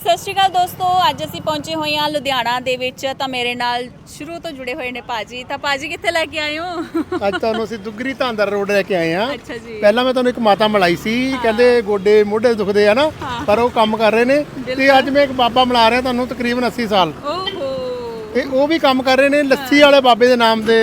ਸਤਿ ਸ਼੍ਰੀ ਅਕਾਲ ਦੋਸਤੋ ਅੱਜ ਅਸੀਂ ਪਹੁੰਚੇ ਹੋਏ ਹਾਂ ਲੁਧਿਆਣਾ ਦੇ ਵਿੱਚ ਤਾਂ ਮੇਰੇ ਨਾਲ ਸ਼ੁਰੂ ਤੋਂ ਜੁੜੇ ਹੋਏ ਨੇ ਪਾਜੀ ਤਾਂ ਪਾਜੀ ਕਿੱਥੇ ਲੈ ਕੇ ਆਏ ਹੋ? ਅੱਜ ਤੁਹਾਨੂੰ ਅਸੀਂ ਦੁੱਗਰੀ ਧਾਂਦਰ ਰੋਡ ਲੈ ਕੇ ਆਏ ਆ ਅੱਛਾ ਜੀ। ਪਹਿਲਾਂ ਮੈਂ ਤੁਹਾਨੂੰ ਇੱਕ ਮਾਤਾ ਮਿਲਾਈ ਸੀ ਕਹਿੰਦੇ ਗੋਡੇ ਮੋਢੇ ਦੁਖਦੇ ਆ ਨਾ ਪਰ ਉਹ ਕੰਮ ਕਰ ਰਹੇ ਨੇ। ਤੇ ਅੱਜ ਮੈਂ ਇੱਕ ਬਾਬਾ ਮਿਲਾ ਰਿਹਾ ਤੁਹਾਨੂੰ ਤਕਰੀਬਨ 80 ਸਾਲ। ਓਹੋ। ਤੇ ਉਹ ਵੀ ਕੰਮ ਕਰ ਰਹੇ ਨੇ ਲੱਸੀ ਵਾਲੇ ਬਾਬੇ ਦੇ ਨਾਮ ਦੇ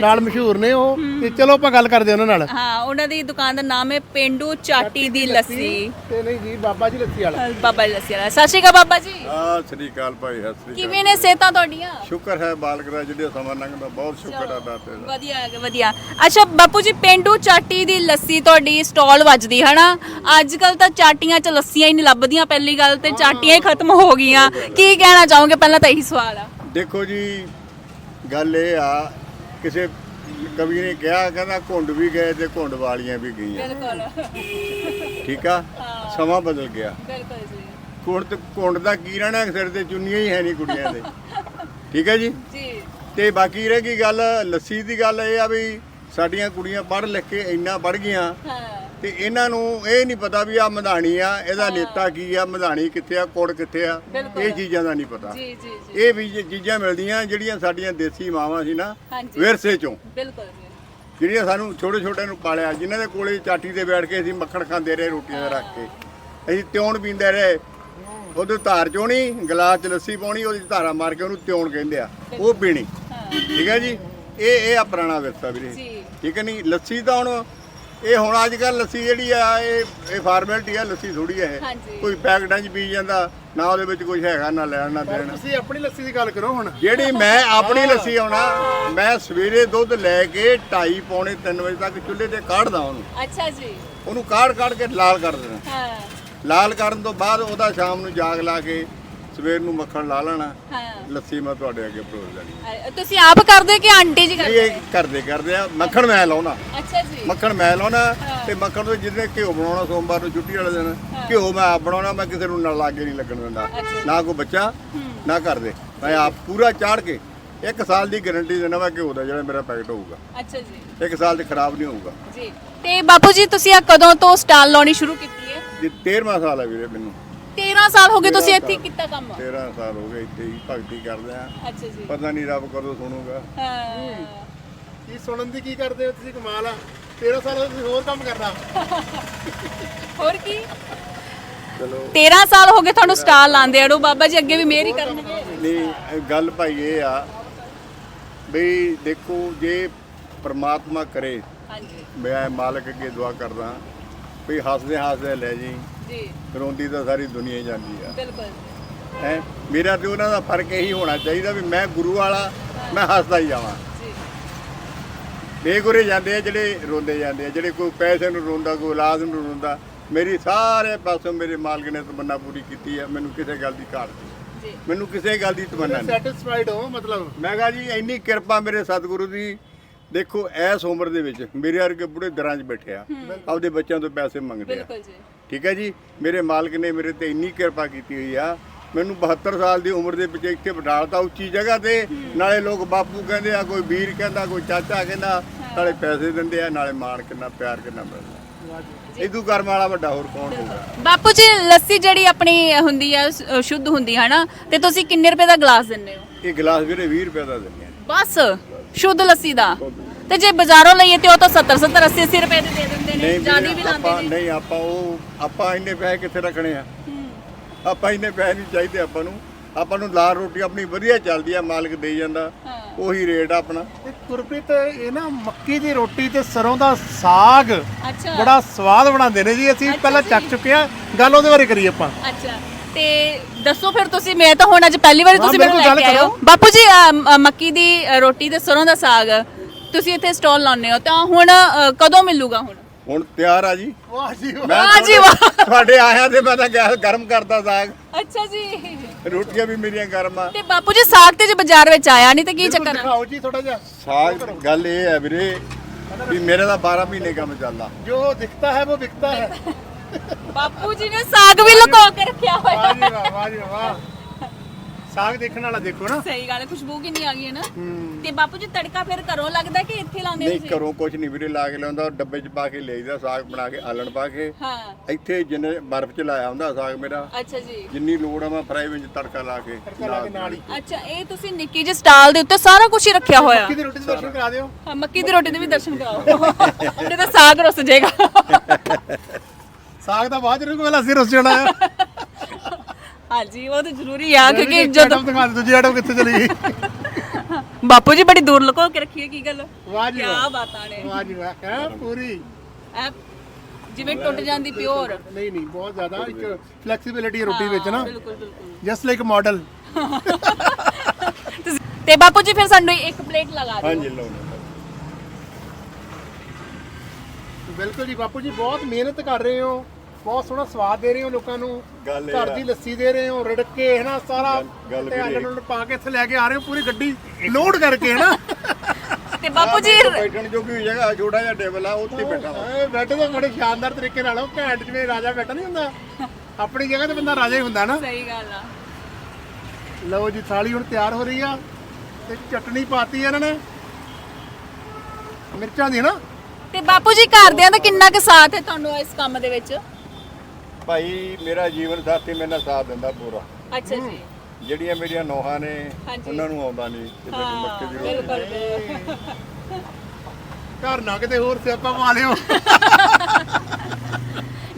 ਨਾਲ ਮਸ਼ਹੂਰ ਨੇ ਉਹ। ਤੇ ਚਲੋ ਆਪਾਂ ਗੱਲ ਕਰਦੇ ਉਹਨਾਂ ਨਾਲ। ਹਾਂ ਉਹਨਾਂ ਦੀ ਦੁਕਾਨ ਦਾ ਨਾਮ ਹੈ ਪਿੰਡੂ ਚਾਟੀ ਦੀ ਲੱਸੀ। ਤੇ ਨਹੀਂ ਜੀ ਬਾਬਾ ਜੀ ਲੱਸੀ ਵਾਲਾ। ਬਾਬਾ ਜੀ ਲੱਸੀ ਵਾਲਾ। ਸਤਿ ਸ਼੍ਰੀ ਅਕਾਲ ਬਾਬਾ ਜੀ। ਆ ਸ੍ਰੀ ਅਕਾਲ ਭਾਈ ਸਤਿ ਸ੍ਰੀ ਅਕਾਲ। ਕਿਵੇਂ ਨੇ ਸਿਹਤਾਂ ਤੁਹਾਡੀਆਂ? ਸ਼ੁਕਰ ਹੈ ਬਾਲਕ ਦਾ ਜਿਹੜੇ ਸਮਾਂ ਲੰਘਦਾ ਬਹੁਤ ਸ਼ੁਕਰ ਆ ਦਾਤੇ ਦਾ ਵਧੀਆ ਵਧੀਆ। ਅੱਛਾ ਬਾਪੂ ਜੀ ਪਿੰਡੂ ਚਾਟੀ ਦੀ ਲੱਸੀ ਤੁਹਾਡੀ ਸਟਾਲ ਵੱਜਦੀ ਹਨਾ? ਅੱਜ ਕੱਲ ਤਾਂ ਚਾਟੀਆਂ ਚ ਲੱਸੀਆਂ ਹੀ ਨਹੀਂ ਲੱਭਦੀਆਂ ਪਹਿਲੀ ਗੱਲ ਤੇ ਚਾਟੀਆਂ ਹੀ ਖਤਮ ਹੋ ਗਈਆਂ। ਕੀ ਕਹਿਣਾ ਚਾਹੋਗੇ? ਪਹਿਲਾਂ ਤਾਂ ਇਹੀ ਸਵਾਲ ਆ। ਦੇਖੋ ਜੀ ਗੱਲ ਇਹ ਆ ਕਿਸੇ ਕਵੀ ਨੇ ਕਿਹਾ ਕਹਿੰਦਾ ਘੁੰਡ ਵੀ ਗਏ ਤੇ ਘੁੰਡ ਵਾਲੀਆਂ ਵੀ ਗਈਆਂ। ਬਿਲਕੁਲ। ਠੀਕ ਆ? ਸਮਾਂ ਬਦਲ ਗਿਆ। ਬਿਲਕੁਲ ਜੀ। ਘੁੰਡ ਤੇ ਘੁੰਡ ਦਾ ਕੀ ਰਹਿਣਾ ਸਿਰ ਤੇ ਚੁੰਨੀਆਂ ਹੀ ਹੈ ਨਹੀਂ ਕੁੜੀਆਂ ਦੇ। ਠੀਕ ਹੈ ਜੀ? ਜੀ। ਤੇ ਬਾਕੀ ਰਹਿ ਗਈ ਗੱਲ ਲੱਸੀ ਦੀ ਗੱਲ ਇਹ ਆ ਵੀ ਸਾਡੀਆਂ ਕੁੜੀਆਂ ਪੜ੍ਹ ਲਿਖ ਕੇ ਇੰਨਾ ਪੜ੍ਹ ਗਈਆਂ। ਹਾਂ। ਤੇ ਇਹਨਾਂ ਨੂੰ ਇਹ ਨਹੀਂ ਪਤਾ ਵੀ ਆ ਮਧਾਣੀ ਆ ਇਹਦਾ ਨੇਤਾ ਕੀ ਆ ਮਧਾਣੀ ਕਿੱਥੇ ਆ ਕੋੜ ਕਿੱਥੇ ਆ। ਇਹ ਚੀਜ਼ਾਂ ਦਾ ਨਹੀਂ ਪਤਾ। ਜੀ ਜੀ ਜੀ। ਇਹ ਵੀ ਚੀਜ਼ਾਂ ਮਿਲਦੀਆਂ ਜਿਹੜੀਆਂ ਸਾਡੀਆਂ ਦੇਸੀ ਮਾਵਾਂ ਸੀ ਨਾ ਹਾਂਜੀ। ਵਿਰਸੇ ਚੋਂ। ਬਿਲਕੁਲ ਜਿਹੜੀਆਂ ਸਾਨੂੰ ਛੋਟੇ ਛੋਟੇ ਨੂੰ ਪਾਲਿਆ ਜਿਨ੍ਹਾਂ ਦੇ ਕੋਲੇ ਚਾਟੀ ਤੇ ਬੈਠ ਕੇ ਅਸੀਂ ਮੱਖਣ ਖਾਂਦੇ ਰਹੇ ਰੋਟੀਆਂ ਰੱਖ ਕੇ। ਅਸੀਂ ਤਿਉਣ ਪੀਂਦੇ ਰਹੇ। ਉਹਦੇ ਧਾਰ ਚੋਣੀ ਗਲਾਸ ਚ ਲੱਸੀ ਪਾਉਣੀ ਉਹਦੀ ਧਾਰਾ ਮਾਰ ਕੇ ਉਹਨੂੰ ਤਿਉਣ ਕਹਿੰਦੇ ਆ। ਉਹ ਪੀਣੀ। ਹਾਂ। ਠੀਕ ਹੈ ਜੀ? ਇਹ ਇਹ ਆ ਪੁਰਾਣਾ ਵਿਰਸਾ ਵੀਰੇ। ਜੀ। ਠੀਕ ਹੈ ਨਹੀਂ ਲੱਸੀ ਤਾਂ ਹੁਣ ਇਹ ਹੁਣ ਅੱਜ ਕੱਲ ਲੱਸੀ ਜਿਹੜੀ ਆ ਇਹ ਇਹ ਫਾਰਮੈਲਿਟੀ ਆ ਲੱਸੀ ਥੋੜੀ ਆ ਇਹ। ਹਾਂਜੀ। ਕੋਈ ਪੈਕਟਾਂ 'ਚ ਪੀ ਜਾਂਦਾ ਨਾ ਉਹਦੇ ਵਿੱਚ ਕੁਝ ਹੈਗਾ ਨਾ ਲੈਣ ਨਾ ਦੇਣ। ਤੁਸੀਂ ਆਪਣੀ ਲੱਸੀ ਦੀ ਗੱਲ ਕਰੋ ਹੁਣ। ਜਿਹੜੀ ਮੈਂ ਆਪਣੀ ਲੱਸੀ ਆਉਣਾ ਮੈਂ ਸਵੇਰੇ ਦੁੱਧ ਲੈ ਕੇ 2:30 ਪੌਣੇ 3 ਵਜੇ ਤੱਕ ਚੁੱਲ੍ਹੇ ਤੇ ਕਾੜਦਾ ਉਹਨੂੰ। ਅੱਛਾ ਜੀ। ਉਹਨੂੰ ਕਾੜ ਕਾੜ ਕੇ ਲਾਲ ਕਰ ਦੇਣਾ। ਹਾਂ। ਲਾਲ ਕਰਨ ਤੋਂ ਬਾਅਦ ਉਹਦਾ ਸ਼ਾਮ ਨੂੰ ਜਾਗ ਲਾ ਕੇ ਸਵੇਰ ਨੂੰ ਮੱਖਣ ਲਾ ਲੈਣਾ। ਹਾਂ। ਲੱਸੀ ਮੈਂ ਤੁਹਾਡੇ ਅੱਗੇ ਪਰੋਸ ਦੇਣੀ ਤੁਸੀਂ ਆਪ ਕਰਦੇ ਕਿ ਆਂਟੀ ਜੀ ਕਰਦੇ ਇਹ ਕਰਦੇ ਕਰਦੇ ਆ। ਮੱਖਣ ਮੈਂ ਲਾਉਣਾ। ਅੱਛਾ ਜੀ। ਮੱਖਣ ਮੈਂ ਲਾਉਣਾ ਤੇ ਮੱਖਣ ਤੋਂ ਜਿਹਨੇ ਘਿਓ ਬਣਾਉਣਾ ਸੋਮਵਾਰ ਨੂੰ ਛੁੱਟੀ ਵਾਲੇ ਦਿਨ ਘਿਓ ਮੈਂ ਆਪ ਬਣਾਉਣਾ ਮੈਂ ਕਿਸੇ ਨੂੰ ਨਾਲ ਲਾਗੇ ਨਹੀਂ ਲੱਗਣ ਦਿੰਦਾ। ਨਾ ਕੋਈ ਬੱਚਾ ਨਾ ਕਰਦੇ ਮੈਂ ਆਪ ਪੂਰਾ ਚਾੜ ਕੇ ਇੱਕ ਸਾਲ ਦੀ ਗਾਰੰਟੀ ਦੇਣਾ ਮੈਂ ਘਿਓ ਦਾ ਜਿਹੜਾ ਮੇਰਾ ਪੈਕਟ ਹੋਊਗਾ। ਅੱਛਾ ਜੀ। ਇੱਕ ਸਾਲ 'ਚ ਖਰਾਬ ਨਹੀਂ ਹੋਊਗਾ। ਜੀ। ਤੇ ਬਾਪੂ ਜੀ ਤੁਸੀਂ ਆ ਕਦੋਂ ਤੋਂ ਸਟਾਲ ਲਾਉਣੀ ਸ਼ੁਰੂ ਕੀਤੀ ਹੈ? ਜੇ 13ਵਾਂ ਸਾਲ ਹੈ ਵੀਰੇ ਮੈਨੂੰ। 13 ਸਾਲ ਹੋ ਗਏ ਤੁਸੀਂ 13 ਇੱਥੇ। ਕੀਤਾ ਕੰਮ? 13 ਸਾਲ ਹੋ ਗਏ ਇੱਥੇ ਹੀ ਭਗਤੀ ਕਰਦੇ ਆ। ਅੱਛਾ ਜੀ। ਪਤਾ ਨਹੀਂ ਰੱਬ ਕਦੋਂ ਸੁਣੂਗਾ। ਹਾਂ। ਕੀ ਸੁਣਨ ਦੀ ਕੀ ਕਰਦੇ ਹੋ ਤੁਸੀਂ ਕਮਾਲ ਆ? 13 ਸਾਲ ਤੁਸੀਂ ਹੋਰ ਕੰਮ ਕਰਨਾ। ਹੋਰ ਕੀ? ਚਲੋ। 13 ਸਾਲ ਹੋ ਗਏ ਤੁਹਾਨੂੰ ਸਟਾਲ ਲਾਉਂਦੇ ਅੜੋ ਬਾਬਾ ਜੀ ਅੱਗੇ ਵੀ ਮਿਹਰ ਹੀ ਕਰਨਗੇ। ਨਹੀਂ ਇਹ ਗੱਲ ਭਾਈ ਇਹ ਆ ਬਈ ਦੇਖੋ ਜੇ ਪ੍ਰਮਾਤਮਾ ਕਰੇ ਹਾਂਜੀ। ਮੈਂ ਮਾਲਕ ਅੱਗੇ ਦੁਆ ਕਰਦਾ ਵੀ ਹੱਸਦੇ ਹੱਸਦੇ ਲੈ ਜੀ ਜੀ। ਰੋਂਦੀ ਤਾਂ ਸਾਰੀ ਦੁਨੀਆ ਹੀ ਜਾਂਦੀ ਆ। ਬਿਲਕੁਲ। ਹੈ? ਮੇਰਾ ਤੇ ਉਹਨਾਂ ਦਾ ਫ਼ਰਕ ਇਹੀ ਹੋਣਾ ਚਾਹੀਦਾ ਵੀ ਮੈਂ ਗੁਰੂ ਵਾਲਾ ਮੈਂ ਹੱਸਦਾ ਹੀ ਜਾਵਾਂ। ਬੇਗੁਰੇ ਜਾਂਦੇ ਆ ਜਿਹੜੇ ਰੋਂਦੇ ਜਾਂਦੇ ਆ ਜਿਹੜੇ ਕੋਈ ਪੈਸੇ ਨੂੰ ਰੋਂਦਾ ਕੋਈ ਔਲਾਦ ਨੂੰ ਰੋਂਦਾ ਮੇਰੀ ਸਾਰੇ ਪਾਸੋਂ ਮੇਰੇ ਮਾਲਕ ਨੇ ਤਮੰਨਾ ਪੂਰੀ ਕੀਤੀ ਆ ਮੈਨੂੰ ਕਿਸੇ ਗੱਲ ਦੀ ਘਾਟ ਨਹੀਂ। ਮੈਨੂੰ ਕਿਸੇ ਗੱਲ ਦੀ ਤਮੰਨਾ ਨਹੀਂ। ਸੈਟੀਸਫਾਈਡ ਹੋ ਮਤਲਬ? ਮੈਂ ਕਹਾ ਜੀ ਇੰਨੀ ਕਿਰਪਾ ਮੇਰੇ ਸਤਿਗੁਰੂ ਦੀ। ਦੇਖੋ ਐਸ ਉਮਰ ਦੇ ਵਿੱਚ ਮੇਰੇ ਵਰਗੇ ਬੁੜੇ ਦਰਾਂ 'ਚ ਬੈਠੇ ਆ। ਆਪਦੇ ਬੱਚਿਆਂ ਤੋਂ ਪੈਸੇ ਮੰਗਦੇ ਆ। ਠੀਕ ਹੈ ਜੀ? ਮੇਰੇ ਮਾਲਕ ਨੇ ਮੇਰੇ ਤੇ ਇੰਨੀ ਕਿਰਪਾ ਕੀਤੀ ਹੋਈ ਆ ਮੈਨੂੰ 72 ਸਾਲ ਦੀ ਉਮਰ ਦੇ ਵਿੱਚ ਇੱਥੇ ਬਿਠਾਲਤਾ ਉੱਚੀ ਜਗ੍ਹਾ ਤੇ ਨਾਲੇ ਲੋਕ ਬਾਪੂ ਕਹਿੰਦੇ ਆ ਕੋਈ ਵੀਰ ਕਹਿੰਦਾ ਕੋਈ ਚਾਚਾ ਕਹਿੰਦਾ ਨਾਲੇ ਪੈਸੇ ਦਿੰਦੇ ਆ ਨਾਲੇ ਮਾਣ ਕਿੰਨਾ ਪਿਆਰ ਕਿੰਨਾ ਮਿਲਦਾ। ਇਦੂ ਕਰਮ ਵਾਲਾ ਵੱਡਾ ਹੋਰ ਕੌਣ ਹੋਊਗਾ? ਬਾਪੂ ਜੀ ਲੱਸੀ ਜਿਹੜੀ ਆਪਣੀ ਹੁੰਦੀ ਆ ਸ਼ੁੱਧ ਹੁੰਦੀ ਹੈ ਨਾ ਤੇ ਤੁਸੀਂ ਕਿੰਨੇ ਰੁਪਏ ਦਾ ਗਲਾਸ ਦਿੰਦੇ ਹੋ? ਇਹ ਗਲਾਸ ਵੀਰੇ 20 ਰੁਪਏ ਦਾ ਦਿੰਦੇ ਆ। ਬਸ ਸ਼ੁੱਧ ਲੱਸੀ ਦਾ? ਤੇ ਜੇ ਬਾਜ਼ਾਰੋਂ ਲਈਏ ਤੇ ਉਹ ਤਾਂ 70 70 80 80 ਰੁਪਏ ਦੇ ਦੇ ਦਿੰਦੇ ਨੇ ਜ਼ਿਆਦਾ ਵੀ ਵੀਰੇ, ਲਾਉਂਦੇ ਆਪਾਂ ਨੇ ਨਹੀਂ ਆਪਾਂ ਉਹ ਆਪਾਂ ਇੰਨੇ ਪੈਸੇ ਕਿੱਥੇ ਰੱਖਣੇ ਆ? ਆਪਾਂ ਇੰਨੇ ਪੈਸੇ ਨਹੀਂ ਚਾਹੀਦੇ ਆਪਾਂ ਨੂੰ। ਆਪਾਂ ਨੂੰ ਲਾਲ ਰੋਟੀ ਆਪਣੀ ਵਧੀਆ ਚੱਲਦੀ ਆ ਮਾਲਕ ਦੇ ਜਾਂਦਾ। ਉਹੀ ਰੇਟ ਆ ਆਪਣਾ। ਤੇ ਗੁਰਪ੍ਰੀਤ ਇਹ ਨਾ ਮੱਕੀ ਦੀ ਰੋਟੀ ਤੇ ਸਰੋਂ ਦਾ ਸਾਗ ਅੱਛਾ। ਬੜਾ ਸਵਾਦ ਬਣਾਉਂਦੇ ਨੇ ਜੀ। ਅਸੀਂ ਪਹਿਲਾਂ ਚੱਕ ਚੁੱਕੇ ਆ ਗੱਲ ਉਹਦੇ ਬਾਰੇ ਕਰੀਏ ਆਪਾਂ। ਅੱਛਾ। ਤੇ ਦੱਸੋ ਫਿਰ ਤੁਸੀਂ ਮੈਂ ਤਾਂ ਹੁਣ ਅੱਜ ਪਹਿਲੀ ਵਾਰੀ ਤੁਸੀਂ ਮੇਰੇ ਮੈਨੂੰ ਕੋਲ ਲੈ ਕੇ ਗੱਲ ਆਏ ਹੋ। ਕਰੋ। ਬਾਪੂ ਜੀ ਮੱਕੀ ਦੀ ਰੋਟੀ ਤੇ ਸਰੋਂ ਦਾ ਸਾਗ ਤੁਸੀਂ ਇੱਥੇ ਸਟਾਲ ਲਾਉਂਦੇ ਹੋ। ਤਾਂ ਹੁਣ ਕਦੋਂ ਮਿਲੂਗਾ ਹੁਣ? ਹੁਣ ਤਿਆਰ ਆ ਜੀ। ਵਾਹ ਜੀ ਮੈਂ ਵਾਹ ਜੀ ਵਾਹ। ਤੁਹਾਡੇ ਆਇਆ ਤੇ ਮੈਂ ਤਾਂ ਗੈਸ ਗਰਮ ਕਰਦਾ ਸਾਗ। ਅੱਛਾ ਜੀ। ਰੋਟੀਆਂ ਵੀ ਮੇਰੀਆਂ ਗਰਮ ਆ। ਤੇ ਬਾਪੂ ਜੀ ਸਾਗ ਤੇ ਜੇ ਬਾਜ਼ਾਰ ਵਿੱਚ ਆਇਆ ਨਹੀਂ ਤੇ ਕੀ ਚੱਕਰ ਆ? ਦਿਖਾਓ ਜੀ ਥੋੜਾ ਜਿਹਾ। ਸਾਗ ਗੱਲ ਇਹ ਹੈ ਵੀਰੇ ਵੀ ਮੇਰੇ ਦਾ 12 ਮਹੀਨੇ ਕੰਮ ਚੱਲਦਾ। ਜੋ ਦਿਖਤਾ ਹੈ ਉਹ ਵਿਕਤਾ ਹੈ। ਬਾਪੂ ਜੀ ਨੇ ਸਾਗ ਵੀ ਲੁਕੋ ਕੇ ਰੱਖਿਆ ਵਾਹ ਹੋਇਆ ਜੀ ਵਾਹ ਵਾਹ ਜੀ ਵਾਹ। ਸਾਗ ਦੇਖਣ ਵਾਲਾ ਦੇਖੋ ਨਾ। ਸਹੀ ਗੱਲ ਹੈ ਖੁਸ਼ਬੂ ਕਿੰਨੀ ਆ ਗਈ ਹੈ ਨਾ। ਹੂੰ। ਤੇ ਬਾਪੂ ਜੀ ਤੜਕਾ ਫਿਰ ਘਰੋਂ ਲੱਗਦਾ ਕਿ ਇੱਥੇ ਲਾਉਂਦੇ ਨਹੀਂ ਤੁਸੀਂ? ਘਰੋਂ ਕੁਝ ਨਹੀਂ ਵੀਰੇ ਲਾ ਕੇ ਲਿਆਉਂਦਾ ਡੱਬੇ 'ਚ ਪਾ ਕੇ ਲਿਆਈਦਾ ਸਾਗ ਬਣਾ ਕੇ ਆਲਣ ਪਾ ਕੇ। ਹਾਂ। ਇੱਥੇ ਜਿੰਨੇ ਬਰਫ਼ 'ਚ ਲਾਇਆ ਹੁੰਦਾ ਸਾਗ ਮੇਰਾ ਅੱਛਾ ਜੀ। ਜਿੰਨੀ ਲੋੜ ਆ ਮੈਂ ਫਰਾਈ ਵਿੱਚ ਤੜਕਾ ਲਾ ਕੇ ਲਾ ਕੇ ਨਾਲ ਹੀ। ਅੱਛਾ ਇਹ ਤੁਸੀਂ ਨਿੱਕੀ ਜਿਹੀ ਸਟਾਲ ਦੇ ਉੱਤੇ ਸਾਰਾ ਕੁਝ ਹੀ ਰੱਖਿਆ ਹੋਇਆ। ਕਿਹਦੀ ਰੋਟੀ ਦੇ ਦਰਸ਼ਨ ਕਰਾ ਦਿਓ। ਹਾਂ, ਮੱਕੀ ਦੀ ਰੋਟੀ ਦੇ ਵੀ ਦਰਸ਼ਨ ਕਰਾਓ। ਨਹੀਂ ਤਾਂ ਸਾਗ ਰੁੱਸ ਜਾਏਗਾ ਸਾਗ ਤਾਂ ਬਾਅਦ ਚ ਰੁਕੋ ਪਹਿਲਾਂ ਅਸੀਂ ਰੁੱਸ ਜਾਣਾ ਆ। ਹਾਂਜੀ ਉਹ ਤਾਂ ਜ਼ਰੂਰੀ ਆ ਕਿਉਂਕਿ ਜਦੋਂ ਜਦੋਂ ਦਿਖਾ ਦੇ ਦੂਜੀ ਆਟੋ ਕਿੱਥੇ ਚਲੀ ਗਈ? ਬਾਪੂ ਜੀ ਬੜੀ ਦੂਰ ਲੁਕੋ ਕੇ ਰੱਖੀ ਹੈ ਕੀ ਗੱਲ? ਵਾਹ ਜੀ ਕੀ ਵਾਹ। ਬਾਤਾਂ ਨੇ। ਵਾਹ ਜੀ ਵਾਹ ਹੈ ਪੂਰੀ? ਐ ਜਿਵੇਂ ਟੁੱਟ ਜਾਂਦੀ ਪਿਓਰ। ਨਹੀਂ ਨਹੀਂ ਬਹੁਤ ਜ਼ਿਆਦਾ ਇੱਕ ਫਲੈਕਸੀਬਿਲਿਟੀ ਰੋਟੀ ਵਿੱਚ ਨਾ। ਬਿਲਕੁਲ ਬਿਲਕੁਲ। ਜਸਟ ਲਾਈਕ ਮਾਡਲ ਤੁਸੀਂ- ਤੇ ਬਾਪੂ ਜੀ ਫਿਰ ਸਾਨੂੰ ਇੱਕ ਪਲੇਟ ਲਗਾ ਦਿਓ। ਹਾਂਜੀ ਲਓ। ਬਿਲਕੁਲ ਜੀ ਬਾਪੂ ਜੀ ਬਹੁਤ ਮਿਹਨਤ ਕਰ ਰਹੇ ਹੋ। ਬਹੁਤ ਸੋਹਣਾ ਸਵਾਦ ਦੇ ਰਹੇ ਹੋ ਲੋਕਾਂ ਨੂੰ। ਗੱਲ ਇਹ ਘਰ ਆ। ਦੀ ਲੱਸੀ ਦੇ ਰਹੇ ਹੋ ਰੜਕ ਕੇ ਹੈ ਨਾ ਸਾਰਾ ਗੱਲ- ਗੱਲ ਤੇ ਵੀਰੇ। ਆਲਣ ਨੂੰ ਪਾ ਕੇ ਇੱਥੇ ਲੈ ਕੇ ਆ ਰਹੇ ਹੋ ਪੂਰੀ ਗੱਡੀ ਲੋਡ ਕਰਕੇ ਹੈ ਨਾ। ਤੇ ਬਾਪੂ ਜੀ ਬੈਠਣ ਜੋਗੀ ਜਗ੍ਹਾ ਛੋਟਾ ਜਿਹਾ ਟੇਬਲ ਆ ਉੱਥੇ ਬੈਠਾ ਵਾ। ਇਹ ਬੈਠੇ ਤਾਂ ਬੜੇ ਸ਼ਾਨਦਾਰ ਤਰੀਕੇ ਨਾਲ ਉਹ ਘੈਂਟ ਜਿਵੇਂ ਰਾਜਾ ਬੈਠਾ ਨਹੀਂ ਹੁੰਦਾ। ਆਪਣੀ ਜਗ੍ਹਾ ਤੇ ਬੰਦਾ ਰਾਜਾ ਹੀ ਹੁੰਦਾ ਨਾ। ਸਹੀ ਗੱਲ ਆ। ਲਓ ਜੀ ਥਾਲੀ ਹੁਣ ਤਿਆਰ ਹੋ ਰਹੀ ਆ ਤੇ ਚਟਣੀ ਪਾਤੀ ਇਹਨਾਂ ਨੇ। ਮਿਰਚਾਂ ਦੀ ਨਾ। ਤੇ ਬਾਪੂ ਜੀ ਘਰਦਿਆਂ ਦਾ ਕਿੰਨਾ ਕੁ ਸਾਥ ਹੈ ਤੁਹਾਨੂੰ ਇਸ ਕੰਮ ਦੇ ਵਿੱਚ? ਭਾਈ ਮੇਰਾ ਜੀਵਨ ਸਾਥੀ ਮੇਰੇ ਨਾਲ ਸਾਥ ਦਿੰਦਾ ਪੂਰਾ। ਅੱਛਾ ਜੀ। ਜਿਹੜੀਆਂ ਮੇਰੀਆਂ ਨੋਹਾਂ ਨੇ ਹਾਂਜੀ। ਉਹਨਾਂ ਨੂੰ ਆਉਂਦਾ ਨਹੀਂ ਕਿਸੇ ਨੂੰ ਮੱਕੇ ਦੀ ਰੋਟੀ ਬਿਲਕੁਲ ਘਰ ਨਾ ਕਿਤੇ ਹੋਰ ਸਿਆਪਾ ਪਾ ਲਿਓ।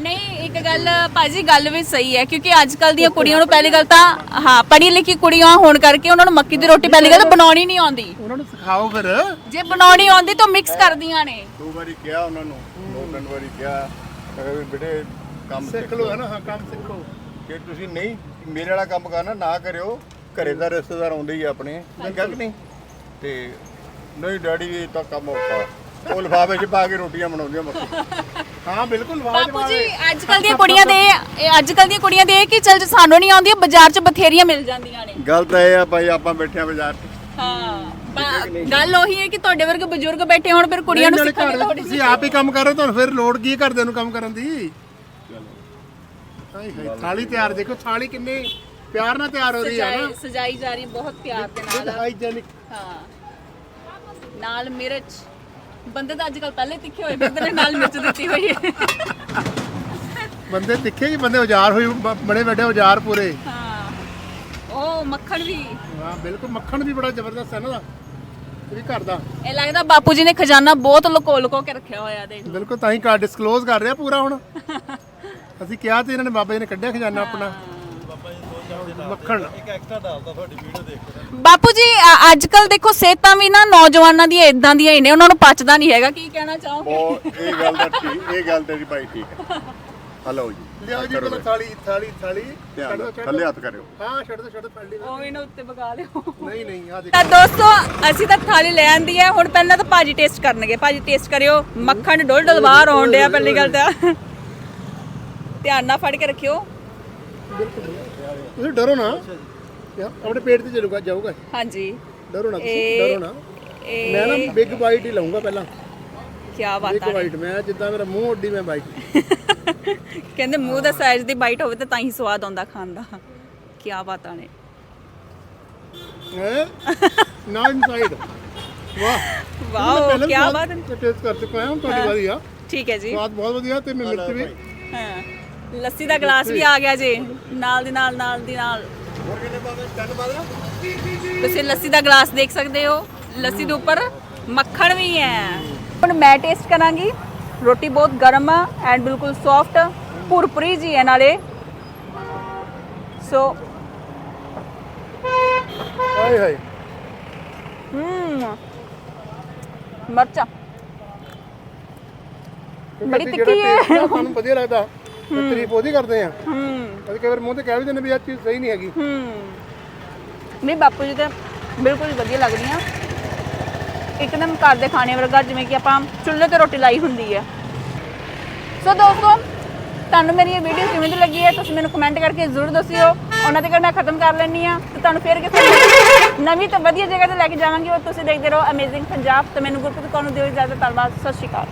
ਨਹੀਂ ਇੱਕ ਗੱਲ ਭਾਜੀ ਗੱਲ ਵੀ ਸਹੀ ਹੈ ਕਿਉਂਕਿ ਅੱਜ ਕੱਲ ਦੀਆਂ ਕੁੜੀਆਂ ਨੂੰ ਪਹਿਲੀ ਗੱਲ ਤਾਂ ਹਾਂ ਪੜ੍ਹੀ ਲਿਖੀ ਕੁੜੀਆਂ ਹੋਣ ਕਰਕੇ ਉਹਨਾਂ ਨੂੰ ਮੱਕੀ ਦੀ ਰੋਟੀ ਪਹਿਲੀ ਗੱਲ ਤਾਂ ਬਣਾਉਣੀ ਨਹੀਂ ਆਉਂਦੀ। ਉਹਨਾਂ ਨੂੰ ਸਿਖਾਓ ਫਿਰ। ਜੇ ਬਣਾਉਣੀ ਆਉਂਦੀ ਤਾਂ ਮਿਕਸ ਕਰਦੀਆਂ ਨੇ। ਦੋ ਵਾਰੀ ਕਿਹਾ ਉਹਨਾਂ ਨੂੰ ਦੋ ਤਿੰਨ ਵਾਰੀ ਕਿਹਾ। ਮੈਂ ਕਿਹਾ ਵੀ ਬੇਟੇ ਕੰਮ ਸਿੱਖ ਲਓ ਹੈ ਨਾ ਹਾਂ ਕੰਮ ਸਿੱਖੋ ਕਿ ਤੁਸੀਂ ਨਹੀਂ ਮੇਰੇ ਵਾਲਾ ਕੰਮ ਕਰਨਾ ਨਾ ਕਰਿਓ। ਘਰੇ ਦਾ ਰਿਸ਼ਤੇਦਾਰ ਆਉਂਦੇ ਹੀ ਆ ਆਪਣੇ। ਕਿ ਨਹੀਂ? ਤੇ ਨਹੀਂ ਡੈਡੀ ਇਹ ਤਾਂ ਕੰਮ ਔਖਾ। ਉਹ ਲਿਫਾਫੇ 'ਚ ਪਾ ਕੇ ਰੋਟੀਆਂ ਬਣਾਉਂਦੀਆਂ ਮੱਕੀ ਹਾਂ ਬਿਲਕੁਲ ਬਾਪੂ ਜੀ ਅੱਜ ਕੱਲ ਦੀਆਂ ਕੁੜੀਆਂ ਦੇ ਇਹ ਅੱਜ ਕੱਲ ਦੀਆਂ ਕੁੜੀਆਂ ਦੇ ਇਹ ਕਿ ਚਲ ਜੇ ਸਾਨੂੰ ਨਹੀਂ ਆਉਂਦੀ ਬਾਜ਼ਾਰ 'ਚ ਬਥੇਰੀਆਂ ਮਿਲ ਜਾਂਦੀਆਂ ਨੇ। ਗੱਲ ਤਾਂ ਇਹ ਆ ਭਾਈ ਆਪਾਂ ਬੈਠੇ ਆ ਬਾਜ਼ਾਰ 'ਚ। ਹਾਂ ਗੱਲ ਉਹੀ ਹੈ ਕਿ ਤੁਹਾਡੇ ਵਰਗੇ ਬਜ਼ੁਰਗ ਬੈਠੇ ਹੋਣ ਫਿਰ ਕੁੜੀਆਂ ਨੂੰ ਤੁਸੀਂ ਆਪ ਹੀ ਕੰਮ ਕਰ ਰਹੇ ਹੋ, ਤੁਹਾਨੂੰ ਫਿਰ ਲੋੜ ਕੀ ਕਰਦੇ ਨੂੰ ਕੰਮ ਕਰਨ ਦੀ? ਹਾਏ ਹਾਏ ਥਾਲੀ ਤਿਆਰ ਦੇਖੋ ਥਾਲੀ ਕਿੰਨੇ ਪਿਆਰ ਨਾਲ ਤਿਆਰ ਹੋ ਰਹੀ ਹੈ ਨਾ। ਸਜਾਈ ਸਜਾਈ ਜਾ ਰਹੀ ਬਹੁਤ ਪਿਆਰ ਦੇ ਨਾਲ। ਹਾਈਜੈਨਿਕ ਹਾਂ। ਨਾਲ ਮਿਰਚ। ਬੰਦੇ ਤਾਂ ਅੱਜ ਕੱਲ ਪਹਿਲੇ ਤਿੱਖੇ ਹੋਏ ਫਿਰਦੇ ਨੇ ਨਾਲ ਮਿਰਚ ਦਿੱਤੀ ਹੋਈ ਹੈ। ਬੰਦੇ ਤਿੱਖੇ ਕਿ ਬੰਦੇ ਔਜ਼ਾਰ ਹੋਏ ਬ- ਬੜੇ ਵੱਡੇ ਔਜ਼ਾਰ ਪੂਰੇ। ਹਾਂ। ਉਹ ਮੱਖਣ ਵੀ। ਹਾਂ ਬਿਲਕੁਲ ਮੱਖਣ ਵੀ ਬੜਾ ਜ਼ਬਰਦਸਤ ਹੈ ਨਾ। ਦਾ ਇਹ ਵੀ ਘਰ ਦਾ। ਇਹ ਲੱਗਦਾ ਬਾਪੂ ਜੀ ਨੇ ਖਜ਼ਾਨਾ ਬਹੁਤ ਲੁਕੋ ਲੁਕੋ ਕੇ ਰੱਖਿਆ ਹੋਇਆ ਦੇਖ। ਬਿਲਕੁਲ ਤਾਂ ਹੀ ਕਾ ਡਿਸਕਲੋਜ਼ ਕਰ ਰਿਹਾ ਪੂਰਾ ਹੁਣ। ਅਸੀਂ ਕਿਹਾ ਤੇ ਇਹਨਾਂ ਨੇ ਬਾਬਾ ਜੀ ਨੇ ਕੱਢਿਆ ਖਜ਼ਾਨਾ ਆਪਣਾ। ਮੱਖਣ। ਬਾਪੂ ਜੀ ਅੱਜ ਕੱਲ ਦੇਖੋ ਸਿਹਤਾਂ ਵੀ ਨਾ ਨੌਜਵਾਨਾਂ ਦੀਆਂ ਇਦਾਂ ਦੀਆਂ ਹੀ ਨੇ ਉਹਨਾਂ ਨੂੰ ਪਚਦਾ ਨਹੀਂ ਹੈਗਾ ਕੀ ਕਹਿਣਾ ਚਾਹੋਗੇ? ਉਹ ਇਹ ਗੱਲ ਤਾਂ ਠੀਕ ਇਹ ਗੱਲ ਤੇਰੀ ਭਾਈ ਠੀਕ ਹੈ। ਹਲੋ ਜੀ ਲਿਆਓ ਜੀ ਪਹਿਲਾਂ ਥਾਲੀ ਥਾਲੀ ਥਾਲੀ। ਧਿਆਨ ਨਾਲ, ਥੱਲੇ। ਹੱਥ ਕਰਿਓ। ਹਾਂ ਛੱਡ ਦੋ ਛੱਡ ਲਈ ਉਹ ਇਹਨਾਂ ਉੱਤੇ ਪਕਾ ਲਿਓ। ਨਹੀਂ ਨਹੀਂ ਆ ਦੇਖ। ਤਾਂ ਦੋਸਤੋ ਅਸੀਂ ਤਾਂ ਥਾਲੀ ਲੈ ਆਂਦੀ ਹੈ ਹੁਣ ਪਹਿਲਾਂ ਤਾਂ ਭਾਜੀ ਟੇਸਟ ਕਰਨਗੇ। ਭਾਜੀ ਟੇਸਟ ਕਰਿਓ ਮੱਖਣ ਡੋਲ ਡੋਲ ਬਾਹਰ ਆਉਣ ਡਿਆ ਪਹਿਲੀ ਗੱਲ ਤਾਂ। ਧਿਆਨ ਨਾਲ ਫੜ ਕੇ ਰੱਖਿਓ। ਤੁਸੀਂ ਡਰੋ ਨਾ। ਯਾਰ, ਆਪਣੇ ਪੇਟ ਤੇ ਚੱਲੂਗਾ ਜਾਊਗਾ। ਹਾਂਜੀ। ਡਰੋ ਨਾ ਤੁਸੀਂ ਇਹ- ਡਰੋ ਨਾ। ਇਹ ਮੈਂ ਨਾ ਬਿਗ ਬਾਈਟ ਹੀ ਲਊਂਗਾ ਪਹਿਲਾਂ। ਕੀ ਬਿਗ ਬਾਤਾਂ ਨੇ ਬਾਈਟ ਮੈਂ ਜਿੱਦਾਂ ਮੇਰਾ ਮੂੰਹ ਉੱਡੀ ਮੈਂ ਬਾਈਟ ਕਹਿੰਦੇ ਮੂੰਹ ਦਾ ਸਾਈਜ਼ ਦੀ ਬਾਈਟ ਹੋਵੇ ਤਾਂ ਤਾਂ ਹੀ ਸਵਾਦ ਆਉਂਦਾ ਖਾਣ ਦਾ। ਕੀ ਬਾਤਾਂ ਨੇ। ਹੈ? ਨਾ ਇਨਸਾਈਡ ਵਾਹ। ਵਾਓ ਕੀ ਬਾਤ ਹੈ। ਟੇਸਟ ਕਰ ਚੁੱਕਾ ਹਾਂ ਤੁਹਾਡੀ ਵਾਰੀ ਆ। ਠੀਕ ਹੈ ਜੀ। ਸਵਾਦ ਬਹੁਤ ਵਧੀਆ ਤੇ ਮੈਂ ਮਿਰਚ ਵੀ। ਹਾਂ। ਲੱਸੀ ਦਾ ਗਲਾਸ ਵੀ ਆ ਗਿਆ ਜੀ। ਨਾਲ ਦੀ ਨਾਲ ਨਾਲ ਦੀ ਨਾਲ। ਤੁਸੀਂ ਲੱਸੀ ਦਾ ਗਲਾਸ ਦੇਖ ਸਕਦੇ ਹੋ। ਲੱਸੀ ਦੇ ਉੱਪਰ ਮੱਖਣ ਵੀ ਹੈ। ਹੁਣ ਮੈਂ ਟੇਸਟ ਕਰਾਂਗੀ। ਰੋਟੀ ਬਹੁਤ ਗਰਮ ਆ ਐਂਡ ਬਿਲਕੁਲ ਸੌਫਟ ਭੁਰਪੁਰੀ ਜੀ ਹੈ ਨਾਲੇ। ਸੋ ਹਾਏ ਹਾਏ। ਹਮ ਮਰਚਾ। ਬੜੀ ਤਿੱਖੀ ਹੈ। ਸਾਨੂੰ ਵਧੀਆ ਲੱਗਦਾ? ਤਾਰੀਫ ਉਹਦੀ ਕਰਦੇ ਆ। ਹਮ ਕਦੇ ਕਈ ਵਾਰ ਮੂੰਹ ਤੇ ਕਹਿ ਵੀ ਦਿੰਦੇ ਵੀ ਆਹ ਚੀਜ਼ ਸਹੀ ਨਹੀਂ ਹੈਗੀ। ਹਮ ਨਹੀਂ ਬਾਪੂ ਜੀ ਤੇ ਬਿਲਕੁਲ ਹੀ ਵਧੀਆ ਲੱਗ ਰਹੀਆਂ ਇੱਕਦਮ ਘਰ ਦੇ ਖਾਣੇ ਵਰਗਾ ਜਿਵੇਂ ਕਿ ਆਪਾਂ ਚੁੱਲ੍ਹੇ ਤੇ ਰੋਟੀ ਲਾਈ ਹੁੰਦੀ ਹੈ ਸੋ ਦੋਸਤੋ ਤੁਹਾਨੂੰ ਮੇਰੀ ਇਹ ਵੀਡੀਓ ਕਿਵੇਂ ਦੀ ਲੱਗੀ ਹੈ ਤੁਸੀਂ ਮੈਨੂੰ ਕਮੈਂਟ ਕਰਕੇ ਜ਼ਰੂਰ ਦੱਸਿਓ। ਉਹਨਾਂ ਤੇ ਮੈਂ ਖਤਮ ਕਰ ਲੈਣੀ ਆ ਤੇ ਤੁਹਾਨੂੰ ਫੇਰ ਕਿਸੇ ਨਵੀਂ ਤੇ ਵਧੀਆ ਜਗ੍ਹਾ ਤੇ ਲੈ ਕੇ ਜਾਵਾਂਗੀ ਉਹ ਤੁਸੀਂ ਦੇਖਦੇ ਰਹੋ ਅਮੇਜ਼ਿੰਗ ਪੰਜਾਬ। ਤੇ ਮੈਨੂੰ ਗੁਰਪ੍ਰੀਤ ਕੌਰ ਨੂੰ ਦਿਓ ਇਜਾਜ਼ਤ ਧੰਨਵਾਦ ਸਤਿ ਸ਼੍ਰੀ ਅਕਾਲ।